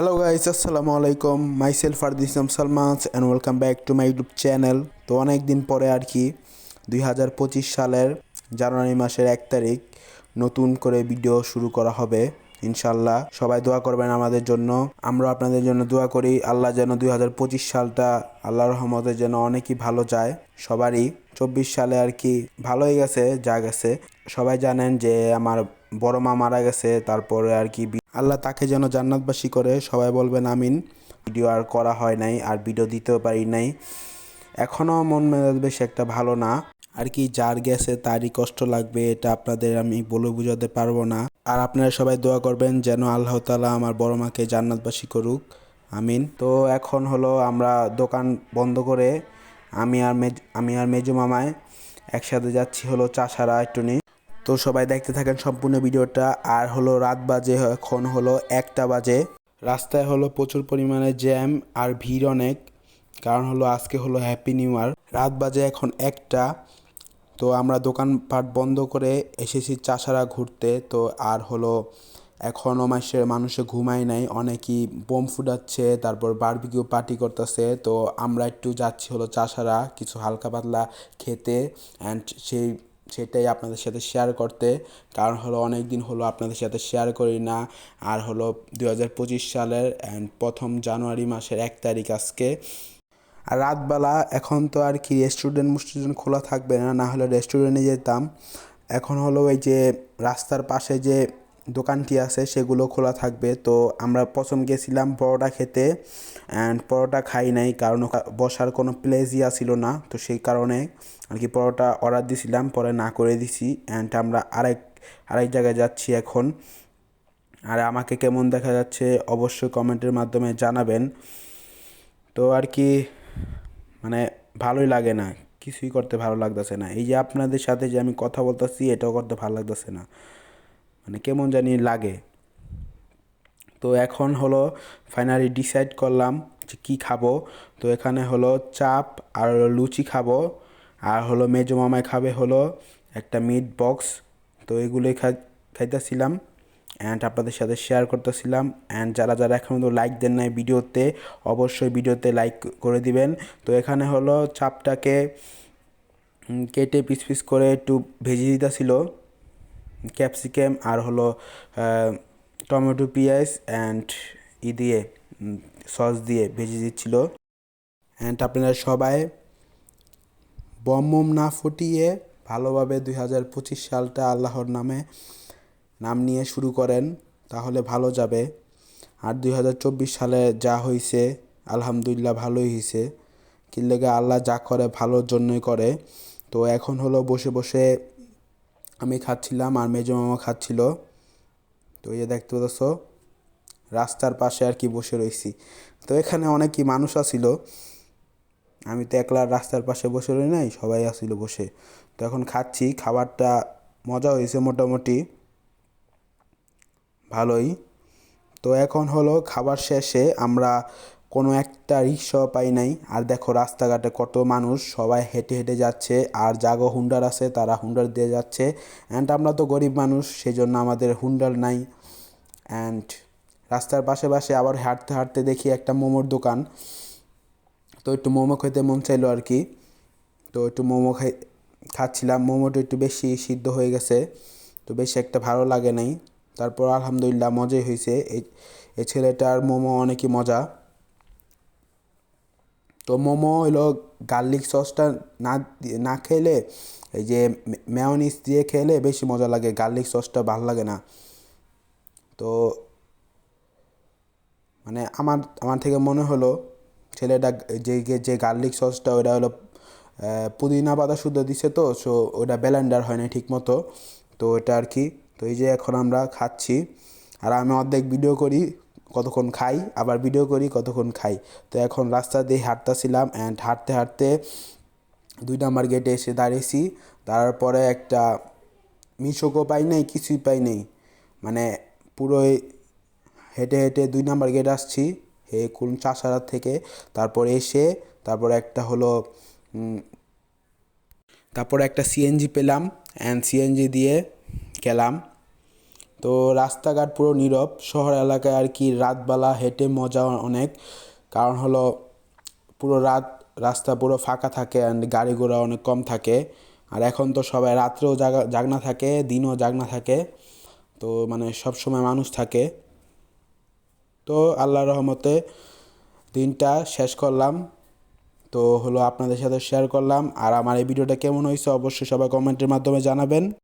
Hello guys আসসালামু আলাইকুম myself R this Salman's and welcome back to my YouTube channel তো অনেক দিন পরে আর কি দুই হাজার পঁচিশ সালের জানুয়ারি মাসের এক তারিখ নতুন করে ভিডিও শুরু করা হবে ইনশাল্লাহ সবাই দোয়া করবেন আমাদের জন্য। আমরা আপনাদের জন্য দোয়া করি। আল্লাহ যেন দুই হাজার পঁচিশ সালটা আল্লাহ রহমতের যেন অনেকই ভালো যায়। সবারই চব্বিশ সালে আর কি ভালোই গেছে, যা গেছে। সবাই জানেন যে আমার বড় মা মারা গেছে, তারপরে আর কি আল্লাহ তাকে যেন জান্নাতবাসী করে। সবাই বলবেন আমিন। ভিডিও আর করা হয় নাই, আর ভিডিও দিতেও পারি নাই। এখনও মন মেজাজ বেশ একটা ভালো না। আর কি যার গেছে তারই কষ্ট লাগবে, এটা আপনাদের আমি বলে বোঝাতে পারব না। আর আপনারা সবাই দোয়া করবেন যেন আল্লাহ তালা আমার বড় মাকে জান্নাতবাসী করুক। আমিন। তো এখন হলো আমরা দোকান বন্ধ করে আমি আর মেজ, আমি আর মেজু মামায় একসাথে যাচ্ছি হলো চাষারা একটু নিয়ে তো সবাই দেখতে থাকেন সম্পূর্ণ ভিডিওটা। আর হলো রাত বাজে এখন হলো একটা বাজে। রাস্তায় হলো প্রচুর পরিমাণে জ্যাম আর ভিড় অনেক। কারণ হলো আজকে হলো হ্যাপি নিউ ইয়ার রাত বাজে এখন একটা। তো আমরা দোকানপাট বন্ধ করে এসেছি চাষারা ঘুরতে। তো আর হলো এখনও মাসের মানুষে ঘুমায় নাই। অনেকেই বোম ফুটাচ্ছে, তারপর বারবিকিউ পার্টি করতেছে। তো আমরা একটু যাচ্ছি হলো চাষারা কিছু হালকা পাতলা খেতে। অ্যান্ড সেই সেটাই আপনাদের সাথে শেয়ার করতে। কারণ হলো অনেক দিন হলো আপনাদের সাথে শেয়ার করি না। আর হলো দু হাজার পঁচিশ সালের অ্যান্ড প্রথম জানুয়ারি মাসের এক তারিখ আজকে। আর রাতবেলা এখন তো আর কি রেস্টুরেন্ট মুস্টুরেন্ট খোলা থাকবে না না হলে রেস্টুরেন্টে যেতাম। এখন হলো এই যে রাস্তার পাশে যে দোকানটি আছে, সেগুলো খোলা থাকবে। তো আমরা প্রথম গেছিলাম পরোটা খেতে অ্যান্ড পরোটা খাই নাই কারণ বসার কোনো প্লেসই আসিল না। তো সেই কারণে আর কি পরোটা অর্ডার দিছিলাম, পরে না করে দিছি অ্যান্ড আমরা আরেক আরেক জায়গায় যাচ্ছি এখন। আর আমাকে কেমন দেখা যাচ্ছে অবশ্যই কমেন্টের মাধ্যমে জানাবেন। তো আর কি মানে ভালোই লাগে না, কিছুই করতে ভালো লাগতেছে না। এই যে আপনাদের সাথে যে আমি কথা বলতেছি, এটাও করতে ভালো লাগতেছে না। মানে কেমন জানি লাগে। তো এখন হলো ফাইনালি ডিসাইড করলাম যে কী খাব। তো এখানে হলো চাপ আর লুচি খাব। আর হলো মেজো মামায় খাবে হলো একটা মিট বক্স তো এগুলোই খাইতেছিলাম অ্যান্ড আপনাদের সাথে শেয়ার করতেছিলাম। অ্যান্ড যারা যারা এখন তো লাইক দেন নাই ভিডিওতে, অবশ্যই ভিডিওতে লাইক করে দিবেন। তো এখানে হলো চাপটাকে কেটে পিস পিস করে একটু ভেজে দিতেছিল। ক্যাপসিকাম আর হলো টমেটো পেঁয়াজ অ্যান্ড ই দিয়ে সস দিয়ে ভেজে দিচ্ছিল। অ্যান্ড আপনারা সবাই বম বম না ফুটিয়ে ভালোভাবে দুই হাজার পঁচিশ সালটা আল্লাহর নামে নাম নিয়ে শুরু করেন, তাহলে ভালো যাবে। আর দুই হাজার চব্বিশ সালে যা হয়েছে আলহামদুলিল্লাহ ভালোই হয়েছে কি লেগে আল্লাহ যা করে ভালোর জন্যই করে। তো এখন হলো বসে বসে আমি খাচ্ছিলাম আর মেজো মামা খাচ্ছিল। তো এই দেখতে পাচ্ছ, রাস্তার পাশে আর কি বসে রয়েছি। তো এখানে অনেকই মানুষ আছিল। আমি তো একলা রাস্তার পাশে বসে রই নাই, সবাই আসছিল বসে। তো এখন খাচ্ছি, খাবারটা মজা হয়েছে মোটামুটি। ভালোই। তো এখন হলো খাবার শেষে আমরা কোনো একটা রিক্সাও পাই নাই। আর দেখো রাস্তাঘাটে কত মানুষ, সবাই হেঁটে হেঁটে যাচ্ছে। আর জাগো হুন্ডার আছে, তারা হুন্ডার দিয়ে যাচ্ছে। অ্যান্ড আমরা তো গরিব মানুষ সেই জন্য আমাদের হুন্ডার নাই। অ্যান্ড রাস্তার পাশে পাশে আবার হাঁটতে হাঁটতে দেখি একটা মোমোর দোকান। তো একটু মোমো খেতে মন চাইলো আর কি। তো একটু মোমো খাই, খাচ্ছিলাম। মোমোটা একটু বেশি সিদ্ধ হয়ে গেছে। তো বেশি একটা ভালো লাগে নাই। তারপর আলহামদুলিল্লাহ মজাই হয়েছে এই ছেলেটার মোমো অনেকই মজা। তো মোমো হলো গার্লিক সসটা না না খেলে এই যে মেয়নিস দিয়ে খেলে বেশি মজা লাগে গার্লিক সসটা ভালো লাগে না। তো মানে আমার আমার থেকে মনে হলো ছেলেটা যে, যে- গার্লিক সসটা ওটা হলো পুদিনা পাতা শুদ্ধ দিছে তো সো ওটা ব্লেন্ডার হয় না ঠিক মতো তো ওটা আর কি, তো এই যে এখন আমরা খাচ্ছি। আর আমি অর্ধেক ভিডিও করি কতক্ষণ খাই, আবার ভিডিও করি কতক্ষণ খাই। তো এখন রাস্তা দিয়ে হাঁটতেছিলাম অ্যান্ড হাঁটতে হাঁটতে দুই নাম্বার গেটে এসে দাঁড়িয়েছি। তারপরে একটা মিশোকও পাই নাই, কিছুই পাই নাই। মানে পুরোই হেঁটে হেঁটে দুই নাম্বার গেট আসছি, হে কোন চাষারা থেকে। তারপর এসে, তারপর একটা হলো তারপর একটা সিএনজি পেলাম অ্যান্ড সিএনজি দিয়ে গেলাম। তো রাস্তাঘাট পুরো নীরব। শহর এলাকায় আর কি রাতবেলা হেঁটে মজা অনেক। কারণ হলো পুরো রাত, রাস্তা পুরো ফাঁকা থাকে অ্যান্ড গাড়ি ঘোড়া অনেক কম থাকে। আর এখন তো সবাই রাত্রেও জাগা, জাগনা থাকে, দিনও জাগনা থাকে। তো মানে সব সময় মানুষ থাকে। তো আল্লাহ রহমতে দিনটা শেষ করলাম। তো হলো আপনাদের সাথে শেয়ার করলাম। আর আমার এই ভিডিওটা কেমন হয়েছে অবশ্যই সবাই কমেন্টের মাধ্যমে জানাবেন।